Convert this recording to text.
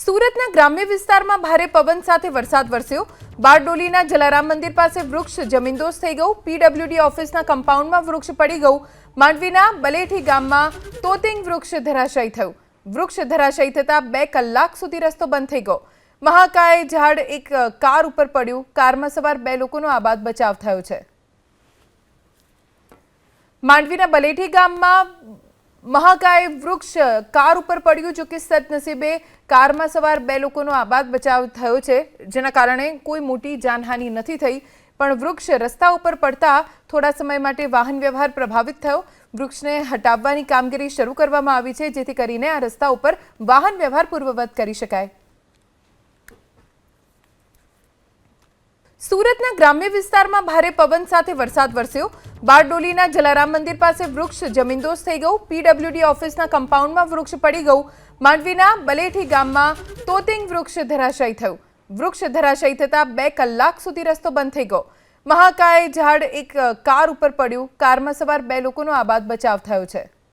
સુરતના ગ્રામ્ય વિસ્તારમાં ભારે પવન સાથે વરસાદ વરસ્યો. બારડોલીના જલારામ મંદિર પાસે વૃક્ષ જમીનદોસ થઈ ગયું. પીડબ્લ્યુડી ઓફિસના કમ્પાઉન્ડમાં વૃક્ષ પડી ગયું. માંડવીના બલેઠી ગામમાં તોતિંગ વૃક્ષ ધરાશાયી થયું. વૃક્ષ ધરાશાયી થતાં બે કલાક સુધી રસ્તો બંધ થઈ ગયો. મહાકાય ઝાડ એક કાર ઉપર પડ્યું. કારમાં સવાર બે લોકોનો આબાદ બચાવ થયો છે. માંડવીના બલેઠી ગામમાં મહાકાય વૃક્ષ કાર ઉપર પડ્યું, જો કે સદનસીબે કારમાં સવાર બે લોકોનો આબાદ બચાવ થયો છે. જેના કારણે કોઈ મોટી જાનહાનિ નથી થઈ, પણ વૃક્ષ રસ્તા ઉપર પડતા થોડા સમય માટે વાહન વ્યવહાર પ્રભાવિત થયો. વૃક્ષને હટાવવાની કામગીરી શરૂ કરવામાં આવી છે, જેથી કરીને આ રસ્તા ઉપર વાહન વ્યવહાર પૂર્વવત કરી શકાય. સુરતના ગ્રામ્ય વિસ્તારમાં ભારે પવન સાથે વરસાદ વરસ્યો. બારડોલીના જલારામ મંદિર પાસે વૃક્ષ જમીનદોસ્ત થઈ ગયું. પીડબ્લ્યુડી ઓફિસના કમ્પાઉન્ડમાં વૃક્ષ પડી ગયું. માંડવીના બલેઠી ગામમાં તોતિંગ વૃક્ષ ધરાશયી થયું. વૃક્ષ ધરાશયી થતાં બે કલાક સુધી રસ્તો બંધ થઈ ગયો. મહાકાય ઝાડ એક કાર ઉપર પડ્યું. કારમાં સવાર બે લોકોનો આબાદ બચાવ થયો છે.